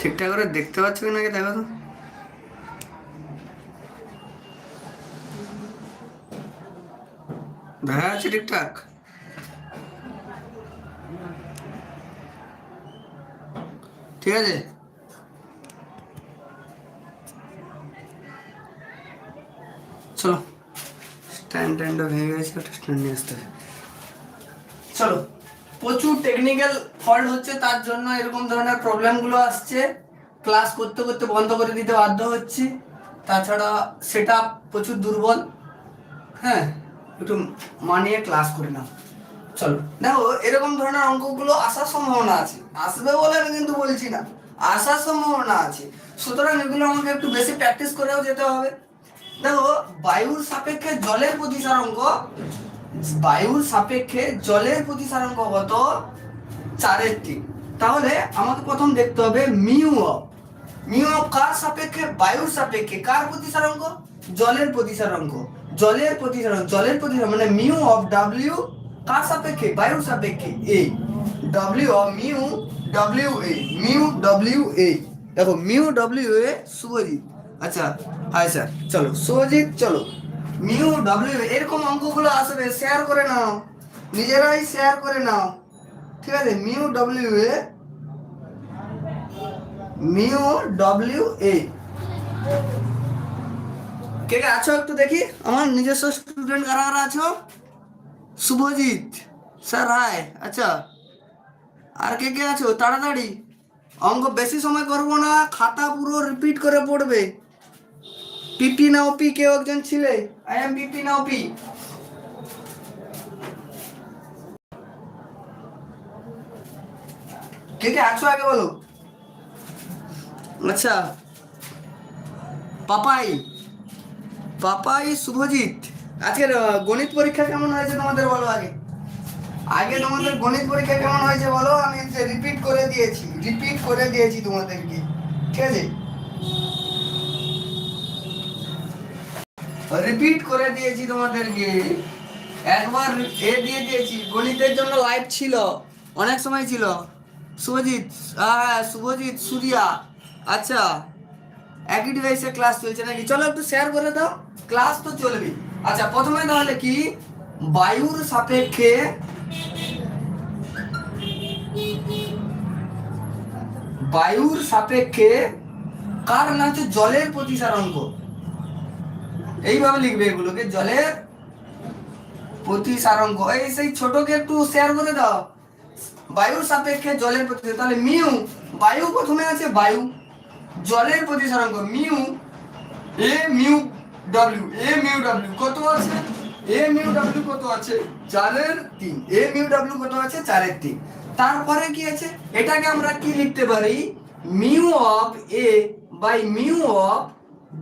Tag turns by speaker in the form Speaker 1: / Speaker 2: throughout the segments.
Speaker 1: ঠিকঠাক করে দেখতে পাচ্ছ কি নাকি দেখো তো। দেখা যাচ্ছে ঠিকঠাক। ঠিক আছে? চলো স্ট্যান্ড ট্যান্ডও ভেঙে গেছে স্ট্যান্ড নিয়ে আসতে। চলো, প্রচুর টেকনিক্যাল ফল্ট হচ্ছে তার জন্য এরকম ধরনের প্রবলেমগুলো আসছে। ক্লাস করতে করতে বন্ধ করে দিতে বাধ্য হচ্ছি। তাছাড়া সেটা প্রচুর দুর্বল। হ্যাঁ একটু মানিয়ে ক্লাস করে নাও। চলো। দেখো, এরকম ধরনের অঙ্কগুলো আসার সম্ভাবনা আছে। আসবে বলে আমি কিন্তু বলছি না। আসার সম্ভাবনা আছে। সুতরাং এগুলো আমাকে একটু বেশি প্র্যাকটিস করেও যেতে হবে। দেখো, বায়ুর সাপেক্ষে জলের প্রতিসারাঙ্ক বায়ুর সাপেক্ষে জলের প্রতিসারাঙ্ক কত? চারের তিন তাহলে আমাকে প্রথম দেখতে হবে মিউ অফ। মিউ অফ কার সাপেক্ষে? বায়ুর সাপেক্ষে। কার প্রতিসারাঙ্ক? জলের প্রতিসারাঙ্ক। জলের প্রতিসারাঙ্ক। জলের প্রতিসারাঙ্ক মানে মিউ অফ ডাব্লিউ কার সাপেক্ষে? বায়ুর সাপেক্ষে। A. W of mu W A. Mu W A. দেখো, মিউ ডাব্লিউ এ শুভজিৎ আচ্ছা হাই স্যার। চলো শুভজিৎ চলো। মিউ ডাব্লিউ এরকম অঙ্কগুলো আসবে। শেয়ার করে নাও। নিজেরাই শেয়ার করে নাও। ঠিক আছে, mu W A mu W A কে কে আছো একটু দেখি? আমার নিজস্ব স্টুডেন্ট কারা কারা আছো? শুভজিৎ, স্যার রায় আচ্ছা। আর কে কে আছো? তাড়াতাড়ি। অঙ্ক বেশি সময় করব না, খাতা পুরো রিপিট করে পড়বে। পিপি নাও পি কেউ একজন ছিলে? আই এম পিপি নাও পি কে কে আগে বলো? আচ্ছা। পাপাই। পাপাই, শুভজিৎ। আজকের গণিত পরীক্ষা কেমন হয়েছে তোমাদের বলো আগে? আগে তোমাদের গণিত পরীক্ষা কেমন হয়েছে বলো? আমি রিপিট করে দিয়েছি রিপিট করে দিয়েছি তোমাদেরকে। ঠিক আছে? রিপিট করে দিয়েছি তোমাদেরকে। একবার এ দিয়ে দিয়েছি। গণিতের জন্য লাইভ ছিল। অনেক সময় ছিল। শুভজিৎ হ্যাঁ শুভজিৎ, সুরিয়া। আচ্ছা একই ডিভাইসে ক্লাস চলছে নাকি? চলো একটু শেয়ার করে দাও। ক্লাস তো চলবে। আচ্ছা প্রথমে তাহলে কি? বায়ুর সাপেক্ষে বায়ুর সাপেক্ষে কার না হচ্ছে জলের প্রতিসারাঙ্ক এইভাবে লিখবে এগুলোকে, জলের প্রতিসারাঙ্ক এই সেই ছোটকে একটু শেয়ার করে দাও। বায়ুর সাপেক্ষে জলের প্রতি তাহলে মিউ, বায়ু প্রথমে আছে বায়ু, জলের প্রতিসারাঙ্ক mu, A mu W, A mu W কত আছে? এ মিউ ডাব্লিউ কত আছে? চারের তিন। এ মিউ ডাব্লিউ কত আছে? চারের তিন। তারপরে কি আছে? এটাকে আমরা কি লিখতে পারি? Mu of A by mu of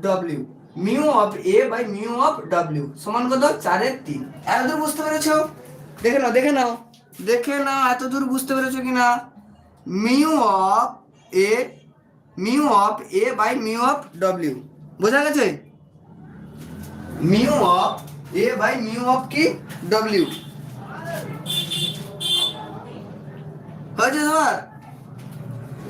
Speaker 1: W. Mu of A by mu of W. সমান কত? চারের তিন। এতদূর বুঝতে পেরেছ? দেখে নাও দেখে নাও। দেখে নাও এত দূর বুঝতে পেরেছ কিনা? Mu of A, mu of A by mu of W. বোঝা গেছে? Mu of A by mu of কি? ডাব্লিউ। হয়েছে সবার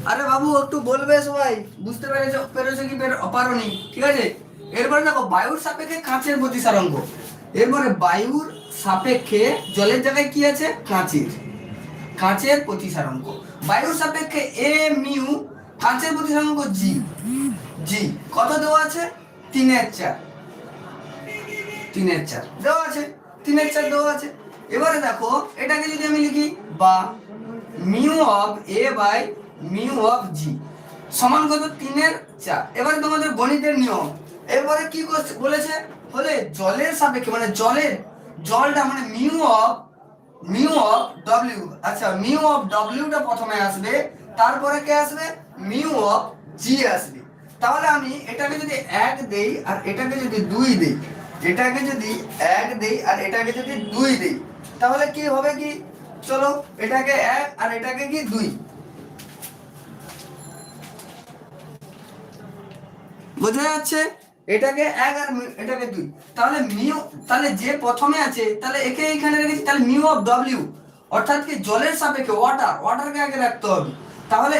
Speaker 1: আরে বাবু, একটু বলবে সবাই। বুঝতে পেরেছ পেরেছ কি? পেরে- পারোনি ঠিক আছে? এরপরে দেখো, বায়ুর সাপেক্ষে কাঁচের প্রতিসারাঙ্ক এরপরে বায়ুর সাপেক্ষে জলের জায়গায় কি আছে? কাঁচের। কাঁচের প্রতিসারাঙ্ক। বায়ুর সাপেক্ষে এ মিউ কাঁচের প্রতিসারাঙ্ক জি। জি। কত দেওয়া আছে? তিনের চার। তিনের চার। দেওয়া আছে। তিনের চার দেওয়া আছে। এবারে দেখো, এটাকে যদি আমি লিখি, বা mu of A by mu of G. সমান কত? তিনের চার। এবারে তোমাদের গণিতের নিয়ম। এরপরে কি বলেছে? হলে জলের সাপেক্ষে মানে জলের জলটা মানে mu of mu of W আচ্ছা মিউ অফ ডব্লিউটা প্রথমে আসবে, তারপরে কে আসবে? মিউ অফ জি আসবে। তাহলে আমি এটাকে যদি এক দেই আর এটাকে যদি দুই দেই, এটাকে যদি এক দেই আর এটাকে যদি দুই দেই, তাহলে কি হবে কি? চলো, এটাকে এক আর এটাকে কি? দুই। বোঝা যাচ্ছে? এটাকে এক আর এটাকে দুই। তাহলে মিউ, তাহলে যে প্রথমে আছে, তাহলে একে এখানে রেখেছি তাহলে মিউ অফ ডব্লিউ অর্থাৎ কি জলের সাপেক্ষে ওয়াটার ওয়াটারকে আগে রাখতে হবে। তাহলে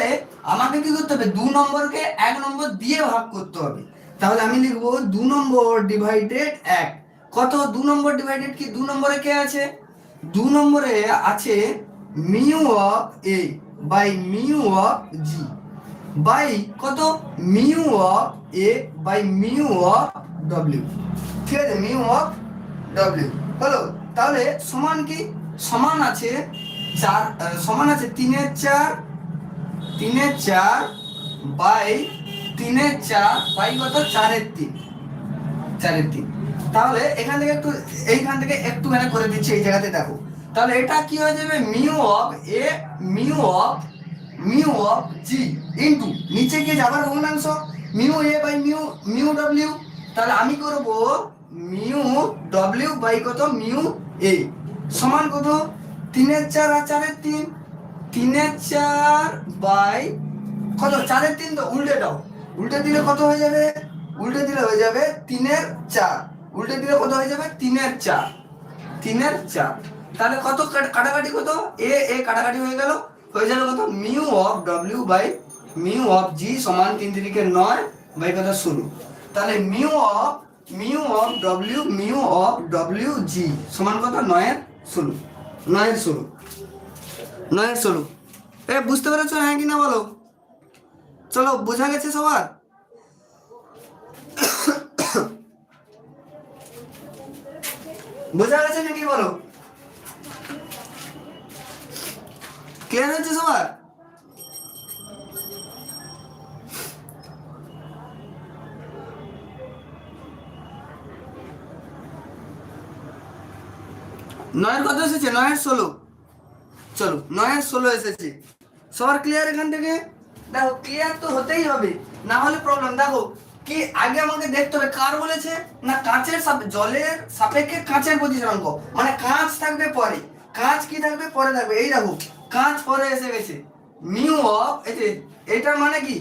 Speaker 1: আমাকে কি করতে হবে? দু নম্বরকে এক নম্বর দিয়ে ভাগ করতে হবে। তাহলে আমি লিখব দু নম্বর ডিভাইডেড এক। কত? দু নম্বর ডিভাইডেড কি? দু নম্বরে কে আছে? দু নম্বরে আছে mu of A by mu of G by কত? Mu of A by mu of W. ঠিক আছে, মিউ অফ ডব্লিউ। হলো, তাহলে সমান কি? সমান আছে চার সমান আছে তিনের চার তিনের চার বাই তিনের চার, বাই কত? চারের তিন। চারের তিন। তাহলে এখান থেকে একটু, এইখান থেকে একটুখানি করে দিচ্ছি এই জায়গাতে, দেখো। তাহলে এটা কি হয়ে যাবে? Mu of A, mu of mu of G into নিচে গিয়ে যাবার ভগ্নাংশ mu A by mu mu W. তাহলে আমি করব মিউ ডব্লিউ বাই কত? Mu A. সমান কত? তিনের চার আর চারের তিন। তিনের চার বাই কত? চারের তিন তো উল্টে দাও। উল্টে দিলে কত হয়ে যাবে? উল্টে দিলে হয়ে যাবে তিনের চার। উল্টে দিলে কত হয়ে যাবে? তিনের চার। তিনের চার। তাহলে কত কাট- কাটাকাটি কত? এ এ কাটাকাটি হয়ে গেল। হয়ে যাবে কত mu of W by mu of G সমান তিন তিরিকে নয় বাই কত ষোলো তাহলে mu of mu of W mu of W G সমান কত নয়ের ষোলো নয়ের ষোলো নয়ের ষোলো এ বুঝতে পেরেছ হ্যাঁ কি না বলো চলো বোঝা গেছে সবার বোঝা গেছে নাকি বলো ক্লিয়ার হচ্ছে সবার নয়ের কত এসেছে? নয়ের ষোলো। চলো, নয়ের ষোলো এসেছে। সবার ক্লিয়ার এখান থেকে? দেখো ক্লিয়ার তো হতেই হবে। না হলে প্রবলেম দেখো, কি আগে আমাকে দেখতে হবে, কার বলেছে? না কাঁচের জলের সাপেক্ষে কাঁচের প্রতিসরাঙ্ক মানে কাঁচ থাকবে পরে। কাঁচ কি থাকবে? পরে থাকবে। এই দেখো কাঁচ পরে এসে গেছে। মিউ অফ এই যে এটার মানে কি?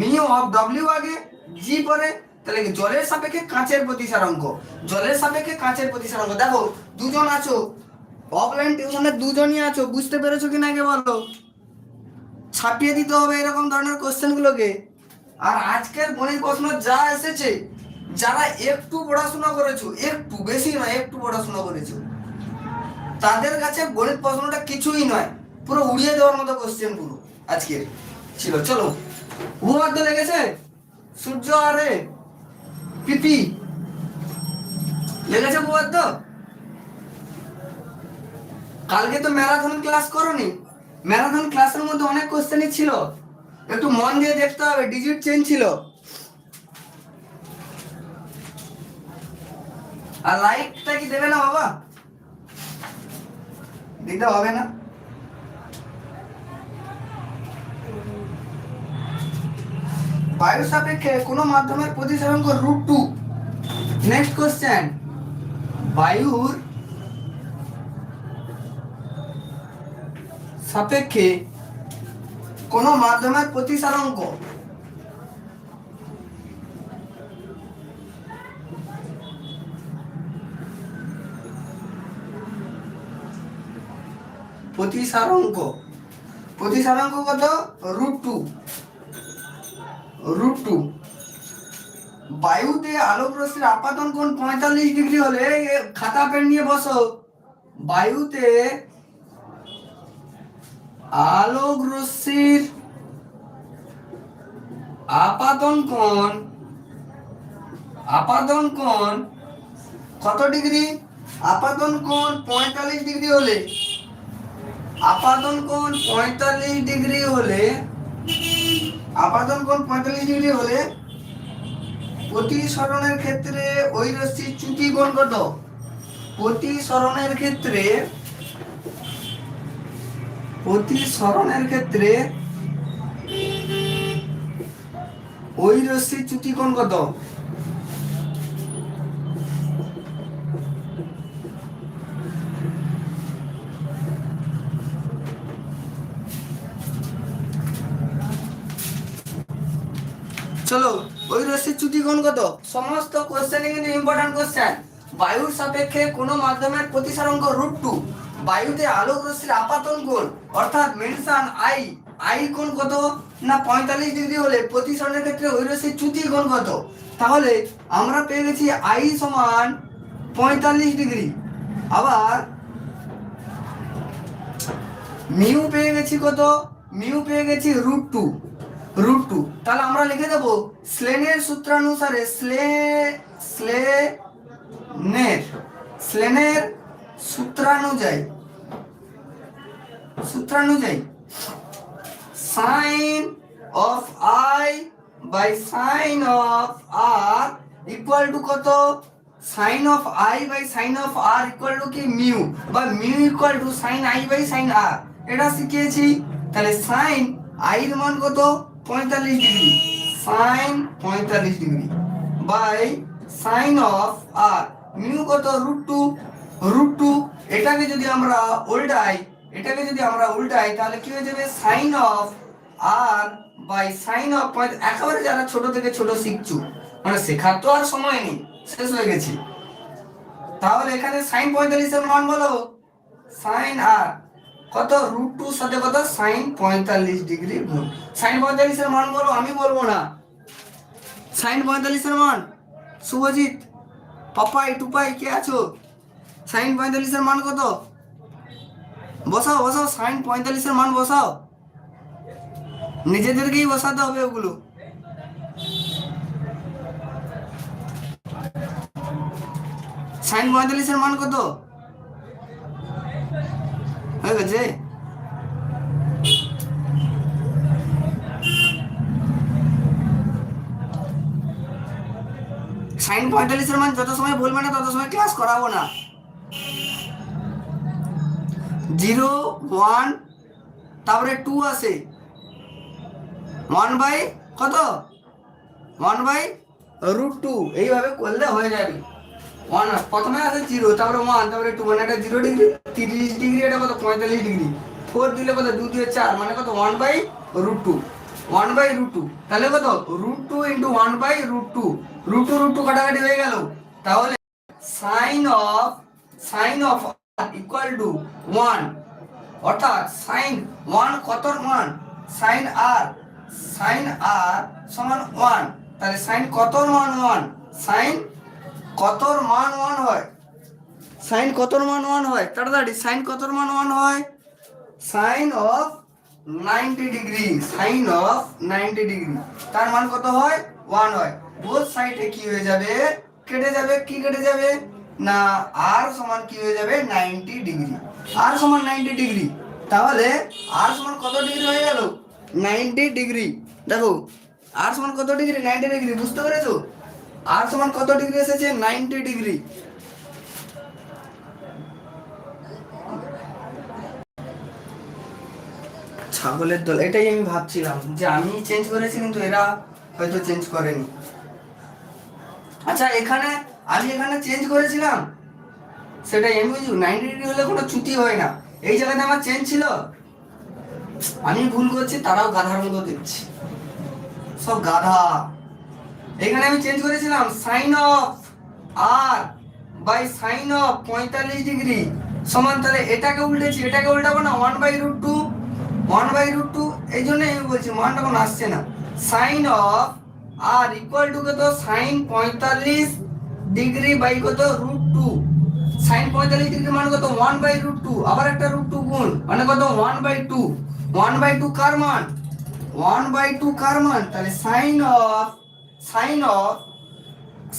Speaker 1: মিউ অফ ডব্লিউ আগে জি পরে, তাহলে কি? জলের সাপেক্ষে কাঁচের প্রতিসারাঙ্ক জলের সাপেক্ষে কাঁচের প্রতিসারাঙ্ক দেখো, দুজন আছো। অফলাইন টিউশনে দুজনই আছো। বুঝতে পেরেছ কি না আগে বলো? ছাপিয়ে দিতে হবে এরকম ধরনের কোশ্চেনগুলোকে আর আজকের গণিত প্রশ্ন যা এসেছে, যারা একটু পড়াশোনা করেছ, একটু বেশি নয়, একটু পড়াশোনা করেছ, তাদের কাছে গণিত প্রশ্নটা কিছুই নয়। পুরো উড়িয়ে দেওয়ার মতো কোশ্চেন পুরো আজকের ছিল। চলো ভূমধ্য লেগেছে সূর্য আরে পিপি। লেগেছে ভূমধ্য কালকে তো ম্যারাথন ক্লাস করনি। ম্যারাথন ক্লাসের মধ্যে অনেক কোশ্চেনই ছিল। একটু মন দিয়ে দেখতে হবে ডিজিট চেঞ্জ ছিল। আর লাইকটা কি দেবে না বাবা? দিতে হবে না। বায়ু সাপেক্ষে কোনো মাধ্যমের প্রতিসরাঙ্ক রুট টু নেক্সট কোশ্চেন বায়ুর সাপেক্ষে কোনো মাধ্যমের প্রতিসারাঙ্ক প্রতিসারাঙ্ক প্রতিসারাঙ্ক কত? রুট টু রুট টু বায়ুতে আলোক রশ্মির আপাতন কোণ পঁয়তাল্লিশ ডিগ্রি হলে খাতা পেন নিয়ে বসো। বায়ুতে আলোক রশ্মির আপাতন কোণ আপাতন কোণ কত ডিগ্রি? আপাতন কোণ পঁয়তাল্লিশ ডিগ্রি হলে, আপাতন কোণ পঁয়তাল্লিশ ডিগ্রি হলে আপাতন কোন পঁয়তাল্লিশ ডিগ্রি হলে প্রতিসরণের ক্ষেত্রে ওই রশ্মির চ্যুতি কোন কত? প্রতিসরণের ক্ষেত্রে প্রতিসরণের ক্ষেত্রে ওই রশ্মির চ্যুতি কোন কত? চলো, ওই রশ্মির চ্যুতি কোণ কত? সমস্ত কোশ্চেনে কিন্তু ইম্পর্টেন্ট কোশ্চেন বায়ুর সাপেক্ষে কোনো মাধ্যমের প্রতিসারাঙ্ক রুট টু বায়ুতে আলোক রশ্মির আপাতন কোণ, অর্থাৎ মেনশন আই আই কোণ কত? না, পঁয়তাল্লিশ ডিগ্রি হলে প্রতিসরণের ক্ষেত্রে ওই রশ্মির চ্যুতি কোণ কত? তাহলে আমরা পেয়ে গেছি আই সমান পঁয়তাল্লিশ ডিগ্রি। আবার মিউ পেয়ে গেছি কত? মিউ পেয়ে গেছি রুট টু রুট টু তাহলে আমরা লিখে দেবো স্লেনের সূত্রানুসারে স্লে স্লেনের স্লেনের সূত্রানুযায়ী সূত্রানুযায়ী sine of I by sine of R equal to কত? Sine of I by sine of R equal to কি? মিউ বা mu equal to sine I by sine R এটা শিখিয়েছি। তাহলে সাইন আই এর মান কত? পঁয়তাল্লিশ ডিগ্রি সাইন পঁয়তাল্লিশ degree by sine of R mu কত? রুট টু রুট টু এটাকে যদি আমরা উল্টাই, এটাকে যদি আমরা উল্টাই, তাহলে কি হয়ে যাবে? Sine of R by sine of একেবারে যারা ছোট থেকে ছোট শিখছু মানে শেখার তো আর সময় নেই, শেষ হয়ে গেছে। তাহলে এখানে সাইন পঁয়তাল্লিশের মান বলো। সাইন আর কত? রুট টু সাথে কত? সাইন পঁয়তাল্লিশ ডিগ্রি গুণ সাইন পঁয়তাল্লিশের মান বলো, আমি বলব না। সাইন পঁয়তাল্লিশের মান? শুভজিৎ, পাপাই, টুপাই, কে আছো? সাইন পঁয়তাল্লিশের মান কত? বসাও বসাও সাইন পঁয়তাল্লিশের মান বসাও। নিজেদেরকেই বসাতে হবে ওগুলো। সাইন পঁয়তাল্লিশের মান কত? হয়ে সাইন পঁয়তাল্লিশের মান যত সময় বলবে না তত সময় ক্লাস করাবো না। জিরো ওয়ান তারপরে টু আসে। ওয়ান বাই কত? ওয়ান বাই রুট টু এইভাবে করলে হয়ে যাবে। ওয়ান, প্রথমে আছে জিরো তারপরে ওয়ান তারপরে টু মানে এটা জিরো ডিগ্রি তিরিশ ডিগ্রি এটা কত? পঁয়তাল্লিশ ডিগ্রি ফোর দিলে কত? দু দিয়ে চার মানে কত? One by root two one by root two তাহলে কত? Root two into one by root two root two root two কাটাকাটি হয়ে গেল। তাহলে sine of sine of equal to one অর্থাৎ সাইন ওয়ান কতর মান সাইন আর সাইন আর সমান ওয়ান তাহলে সাইন কতর মান ওয়ান সাইন কতর মান ওয়ান হয়? সাইন কতর মান ওয়ান হয়? তাড়াতাড়ি, সাইন কতর মান ওয়ান হয়? Sine of ninety degree, sine of ninety degree. তার মান কত হয়? ওয়ান হয়। বোথ সাইডে কি হয়ে যাবে? কেটে যাবে। কি কেটে যাবে? না, আর সমান কি হয়ে যাবে? Ninety degree. আর সমান নাইনটি ডিগ্রি। তাহলে আর সমান কত ডিগ্রি হয়ে গেল? Ninety degree. দেখো, আর সমান কত ডিগ্রি? Ninety degree. বুঝতে পেরেছ? আর সমান কত ডিগ্রি এসেছে? Ninety degree. ছাগলের দল, এটাই আমি ভাবছিলাম যে আমি চেঞ্জ করেছি কিন্তু এরা হয়তো চেঞ্জ করেনি। আচ্ছা এখানে আমি এখানে চেঞ্জ করেছিলাম? সেটা এমইউ নাইনটি ডিগ্রি হলে কোনো চ্যুতি হয় না। এই জায়গাতে আমার চেঞ্জ ছিল? আমি ভুল করছি, তারাও গাধার মতো দিচ্ছে সব গাধা। এখানে আমি চেঞ্জ করেছিলাম sine of R by sine of পঁয়তাল্লিশ ডিগ্রি। সমান তাহলে এটাকে উল্টেছি, এটাকে উল্টাবো না one by root two one by root two এই জন্যই আমি বলছি, মানটা কোনো আসছে না। Sine of R equal to কত? সাইন পঁয়তাল্লিশ ডিগ্রি বাই কত? রুট টু সাইন পঁয়তাল্লিশ ডিগ্রি মানে কত? ওয়ান বাই রুট টু আবার একটা রুট টু গুণ মানে কত? One by two one by two কার মান? ওয়ান বাই টু কার মান? তাহলে sine of sine of,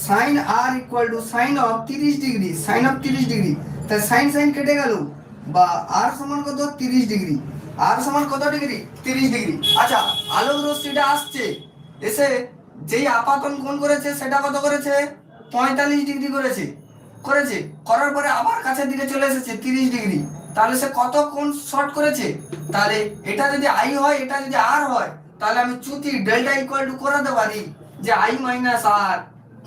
Speaker 1: sine R equal to sine of তিরিশ ডিগ্রি, সাইন অফ তিরিশ ডিগ্রি। তাহলে সাইন সাইন কেটে গেল। বা আর সমান কত? তিরিশ ডিগ্রি। আর সমান কত ডিগ্রি? তিরিশ ডিগ্রি। আচ্ছা আলোক রশ্মিটা আসছে। এসে যেই আপাতন কোণ করেছে, সেটা কত করেছে? পঁয়তাল্লিশ ডিগ্রি করেছে। করেছে। করার পরে আবার কাছের দিকে চলে এসেছে, তিরিশ ডিগ্রি। তাহলে সে কত কোণ শর্ট করেছে? তাহলে এটা যদি আই হয়, এটা যদি আর হয়, তাহলে আমি চ্যুতি ডেল্টা ইকুয়াল টু করাতে পারি। যে আই মাইনাস আর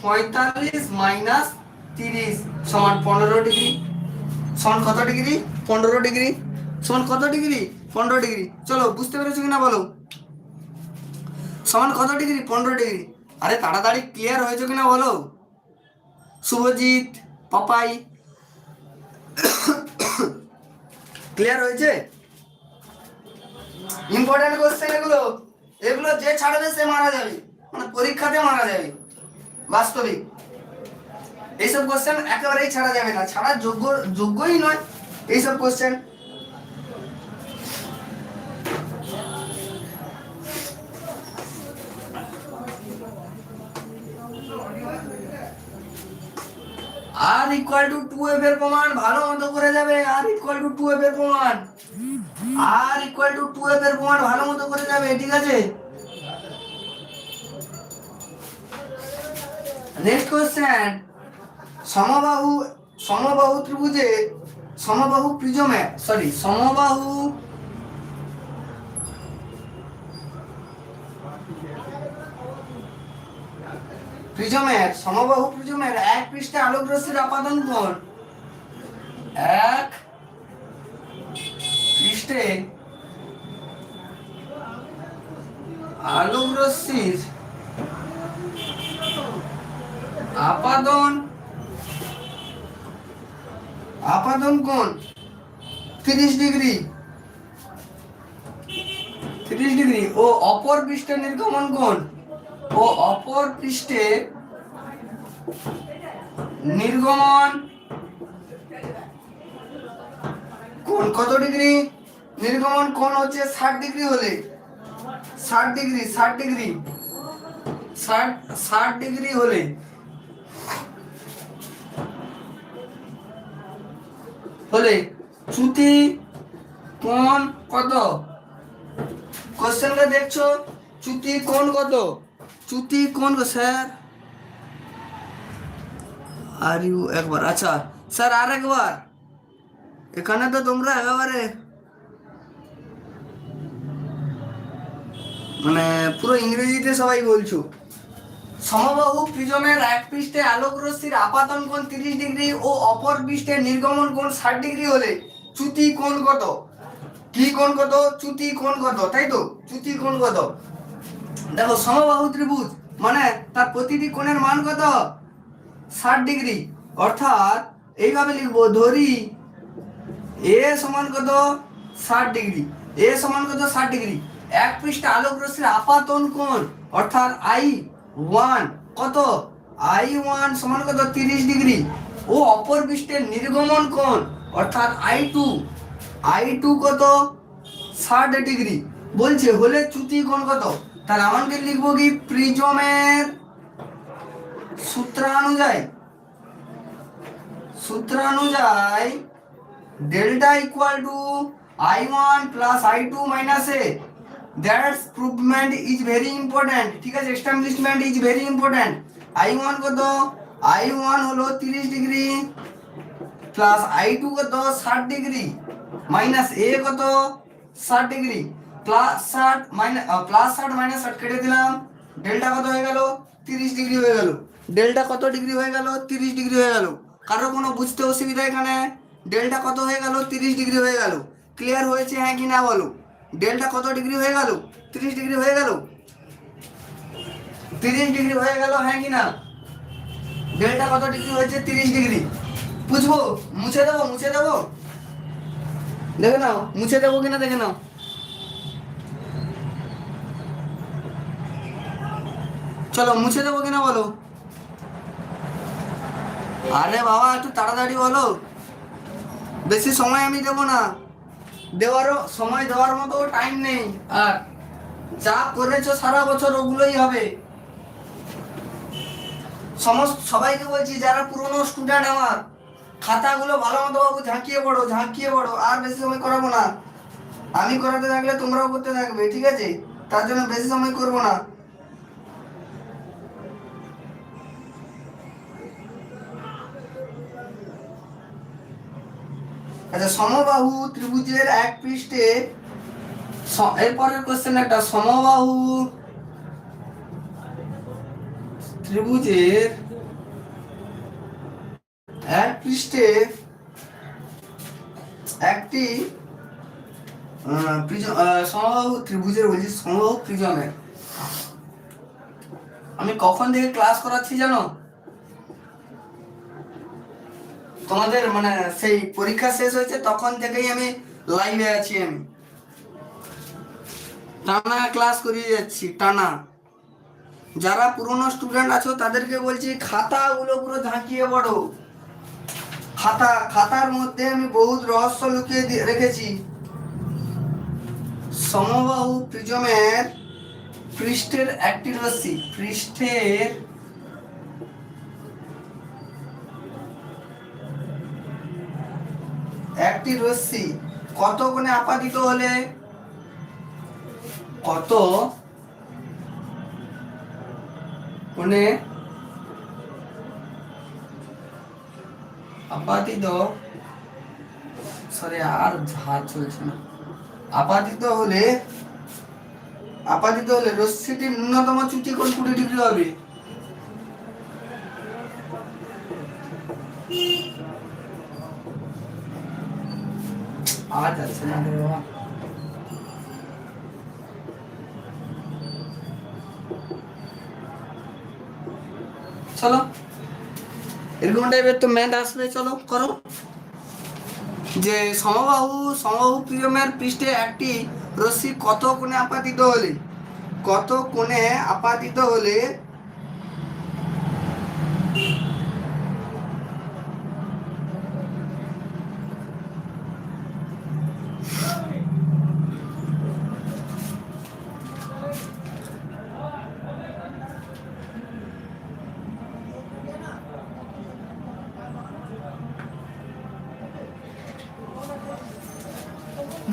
Speaker 1: পঁয়তাল্লিশ মাইনাস তিরিশ সমান পনেরো ডিগ্রি। সমান কত ডিগ্রি? পনেরো ডিগ্রি। সমান কত ডিগ্রি? পনেরো ডিগ্রি। চলো, বুঝতে পেরেছ কিনা বলো? সমান কত ডিগ্রি? পনেরো ডিগ্রি। আরে, তাড়াতাড়ি ক্লিয়ার হয়েছে কিনা বলো? শুভজিৎ, পাপাই। ক্লিয়ার হয়েছে? ইম্পর্টেন্ট কোশ্চেন এগুলো। এগুলো যে ছাড়বে সে মারা যাবে। পরীক্ষাতে মারা যাবে বাস্তবিক। এইসব কোশ্চেন একেবারেই ছাড়া যাবে না। ছাড়ার যোগ্য, যোগ্যই নয়। এইসব question R equal to two F এর প্রমাণ ভালো মতো করে যাবে। R equal to two F এর প্রমাণ। R equal to two F এর প্রমাণ ভালো মতো করে যাবে, ঠিক আছে? নেক্সট কোশ্চেন সমবাহু সমবাহু ত্রিভুজে সমবাহু প্রিজমে সরি সমবাহু প্রিজমের সমবাহু প্রিজমের এক পৃষ্ঠে আলোক রশ্মির আপাদন কোণ এক পৃষ্ঠে আলোক রশ্মির আপাদন। আপাদন কোণ? তিরিশ ডিগ্রি। তিরিশ ডিগ্রি। ও অপর পৃষ্ঠে নির্গমন কোণ? ও অপর পৃষ্ঠে নির্গমন কোণ কত ডিগ্রি? নির্গমন কোণ হচ্ছে ষাট ডিগ্রি হলে। ষাট ডিগ্রি ষাট ডিগ্রি। ষাট ষাট ডিগ্রি হলে। হলে চ্যুতি কোণ কত? কোশ্চেনটা দেখছ? চ্যুতি কোণ কত? চ্যুতি কোণ গো স্যার? আর ইউ একবার? আচ্ছা স্যার, আর একবার। এখানে তো তোমরা একেবারে মানে পুরো ইংরেজিতে সবাই বলছো। সমবাহু প্রিজমের এক পৃষ্ঠে আলোক রশ্মির আপাতন কোণ তিরিশ ডিগ্রি ও অপর পৃষ্ঠে নির্গমন কোণ ষাট ডিগ্রি হলে চ্যুতি কোণ কত? কি কোণ কত? চ্যুতি কোণ কত? তাই তো? চ্যুতি কোণ কত? দেখো, সমবাহু ত্রিভুজ মানে তার প্রতিটি কোণের মান কত? ষাট ডিগ্রি। অর্থাৎ এইভাবে লিখব, ধরি এ সমান কত? ষাট ডিগ্রি। এ সমান কত? ষাট ডিগ্রি। এক পৃষ্ঠে আলোক রশ্মির আপাতন কোণ, অর্থাৎ আই ওয়ান কত? আই ওয়ান সমান কত? তিরিশ ডিগ্রি। ও অপর পৃষ্ঠের নির্গমন কোণ, অর্থাৎ আই টু আই টু কত? ষাট ডিগ্রি। বলছে, হলে চ্যুতি কোণ কত? তাহলে আমাকে লিখব কি? প্রিজমের সূত্রানুযায়ী। সূত্রানুযায়ী, delta equal to i1 plus i2 minus a that provement is very important ঠিক আছে? Establishment is very important i1 কত? i1 হলো 30 ডিগ্রি প্লাস i2 কত? 60 ডিগ্রি। মাইনাস a কত? 60 degree. Plus 60 minus plus 60 minus 60 কেটে দিলাম, ডেল্টা কত হয়ে গেল? 30 ডিগ্রি হয়ে গেল। ডেল্টা কত ডিগ্রি হয়ে গেল? 30 ডিগ্রি হয়ে গেল। কারও কোনো বুঝতে অসুবিধা এখানে? ডেল্টা কত হয়ে গেল? 30 ডিগ্রি হয়ে গেল। ক্লিয়ার হয়েছে হ্যাঁ কি না বলো? ডেল্টা কত ডিগ্রি হয়ে গেল? 30 ডিগ্রি হয়ে গেল। 30 ডিগ্রি হয়ে গেল হ্যাঁ কি না? ডেল্টা কত ডিগ্রি হয়েছে? 30 ডিগ্রি। বুঝব? মুছে দেবো মুছে দেবো? দেখে নাও, মুছে দেবো কিনা দেখে নাও। চলো, মুছে দেবো কিনা বলো? আরে বাবা, একটু তাড়াতাড়ি বলো। বেশি সময় আমি দেবো না। দেওয়ারও, সময় দেওয়ার মতো টাইম নেই। আর যা করেছ সারা বছর ওগুলোই হবে। সমস্ত, সবাইকে বলছি, যারা পুরনো স্টুডেন্ট আমার, খাতাগুলো ভালো মতো বাবু ঝাঁকিয়ে পড়ো ঝাঁকিয়ে পড়ো, আর বেশি সময় করাবো না। আমি করাতে থাকলে তোমরাও করতে থাকবে, ঠিক আছে? তার জন্য বেশি সময় করব না। আচ্ছা সমবাহু ত্রিভুজের এক পৃষ্ঠে এরপরের কোশ্চেন একটা, সমবাহু ত্রিভুজের এক পৃষ্ঠে একটি সমবাহু ত্রিভুজের বলছি, সমবাহু প্রিজমের। আমি কখন থেকে ক্লাস করাচ্ছি জানো? তোমাদের মানে সেই পরীক্ষা শেষ হয়েছে, তখন থেকেই আমি লাইভে আছি আমি। টানা ক্লাস করিয়ে যাচ্ছি, টানা। যারা পুরনো স্টুডেন্ট আছো, তাদেরকে বলছি, খাতাগুলো পুরো ঝাঁকিয়ে পড়ো। খাতা, খাতার মধ্যে আমি বহুত রহস্য লুকিয়ে রেখেছি। সমবাহু প্রিজমের পৃষ্ঠের রশ্মি পৃষ্ঠের একটি রশ্মি কত কোণে আপাদিত হলে? কত কোণে আপাতিত সরি, আর হাত চলছে না। আপাতিত হলে আপাতিত হলে রশ্মিটির ন্যূনতম চুটি কোণ কুড়ি ডিগ্রি হবে আওয়াজ আসছে না রে বাবা চলো টাইপের তো ম্যাথ আসবে চলো, করো। যে সমবাহু সমবাহু প্রিয়মের পৃষ্ঠে একটি রশ্মি কত কোণে আপাতিত হলে? কত কোণে আপাতিত হলে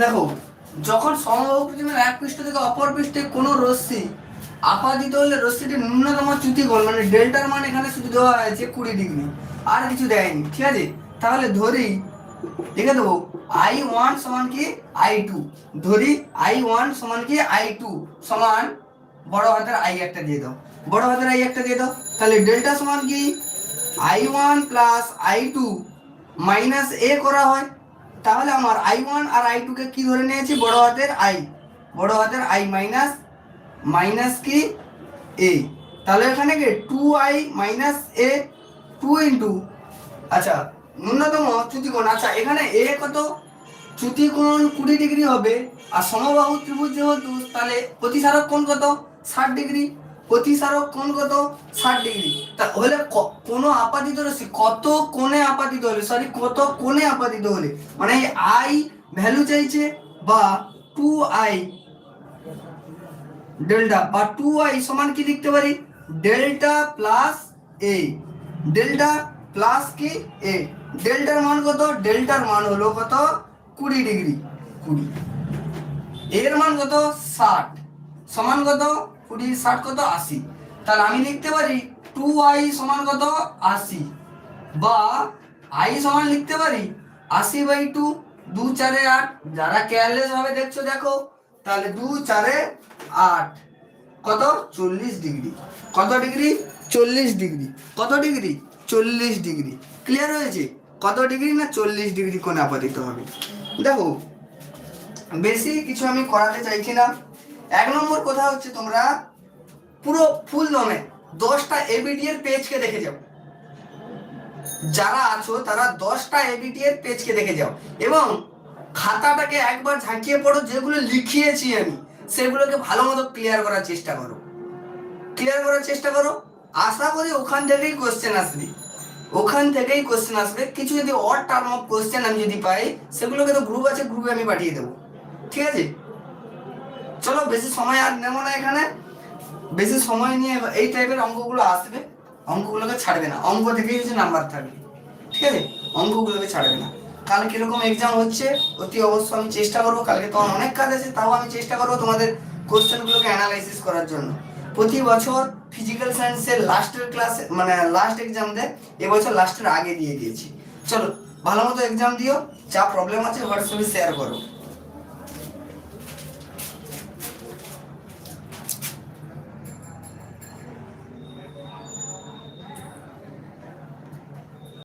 Speaker 1: দেখো, যখন সমবাহু প্রিজমের এক পৃষ্ঠ থেকে অপর পৃষ্ঠে কোনো রশ্মি আপাদিত হলে রশ্মিটি ন্যূনতম চ্যুতি কোণ মানে ডেল্টার মান এখানে শুধু দেওয়া হয়েছে কুড়ি ডিগ্রি, আর কিছু দেয়নি, ঠিক আছে? তাহলে ধরি, লিখে দেবো, আই ওয়ান সমান কি আই টু, ধরি আই ওয়ান সমান কি আই টু সমান বড় হাতের আই একটা দিয়ে দাও, বড় হাতের আই একটা দিয়ে দাও, তাহলে ডেল্টা সমান কি I one plus I two minus A করা হয় তাহলে আমার আই ওয়ান আর আই টুকে কি ধরে নিয়েছি? বড় হাতের আই বড় হাতের আই মাইনাস মাইনাস কি? এ তাহলে এখানে কি? Two I minus A two into আচ্ছা ন্যূনতম চ্যুতিকোণ আচ্ছা এখানে এ কত? চ্যুতিকোণ কুড়ি ডিগ্রি হবে। আর সমবাহু ত্রিভুজ যেহেতু, তাহলে প্রতিসারক কোণ কত? ষাট ডিগ্রি। প্রতিসারক কোণ কত? ষাট ডিগ্রি। তা হলে ক- কোনো আপাতিত রশ্মি, কত কোণে আপাতিত হলে সরি কত কোণে আপাতিত হলে? মানে আই ভ্যালু চাইছে বা টু আই ডেল্টা বা টু আই সমান কি লিখতে পারি? Delta plus A delta plus কি এ ডেল্টার মান কত? ডেল্টার মান হলো কত? কুড়ি ডিগ্রি। কুড়ি। এর মান কত? ষাট। সমান কত? কুড়ি ষাট কত? আশি। তাহলে আমি লিখতে পারি টু আই সমান কত? আশি। বা আই সমান লিখতে পারি আশি বাই টু দু চারে আট। যারা কেয়ারলেস ভাবে দেখছ, দেখো। তাহলে দু চারে আট। কত? চল্লিশ ডিগ্রি। কত ডিগ্রি? চল্লিশ ডিগ্রি। কত ডিগ্রি? চল্লিশ ডিগ্রি। ক্লিয়ার হয়েছে? কত ডিগ্রি না চল্লিশ ডিগ্রি কোণে আপাতিত হবে? দেখো, বেশি কিছু আমি করাতে চাইছি না। এক নম্বর কথা হচ্ছে তোমরা পুরো ফুল দমে দশটা এবিডি এর পেজকে দেখে যাও। যারা আছো তারা দশটা এবিডি এর পেজকে দেখে যাও এবং খাতাটাকে একবার ঝাঁকিয়ে পড়ো, যেগুলো লিখিয়েছি আমি, সেগুলোকে ভালো মতো ক্লিয়ার করার চেষ্টা করো। ক্লিয়ার করার চেষ্টা করো। আশা করি ওখান থেকেই কোশ্চেন আসবে। ওখান থেকেই কোশ্চেন আসবে। কিছু যদি অড টার্ম অফ কোশ্চেন আমি যদি পাই, সেগুলোকে তো গ্রুপ আছে গ্রুপে আমি পাঠিয়ে দেবো। ঠিক আছে? চলো বেশি সময় আর নেব না এখানে। বেশি সময় নিয়ে এই টাইপের অঙ্কগুলো আসবে, অঙ্কগুলোকে ছাড়বে না। অঙ্ক থেকেই হচ্ছে নাম্বার থাকবে। ঠিক আছে? অঙ্কগুলোকে ছাড়বে না। কাল কীরকম এক্সাম হচ্ছে, অতি অবশ্য আমি চেষ্টা করব। কালকে তোমার অনেক কাজ আছে, তাও আমি চেষ্টা করব তোমাদের কোশ্চেনগুলোকে অ্যানালাইসিস করার জন্য। প্রতি বছর ফিজিক্যাল সায়েন্সের লাস্টের ক্লাস মানে লাস্ট এক্সাম দেয় এবছর লাস্টের আগে দিয়ে দিয়েছি। চলো, ভালো মতো এক্সাম দিও, যা প্রবলেম আছে হোয়াটসঅ্যাপে শেয়ার করো।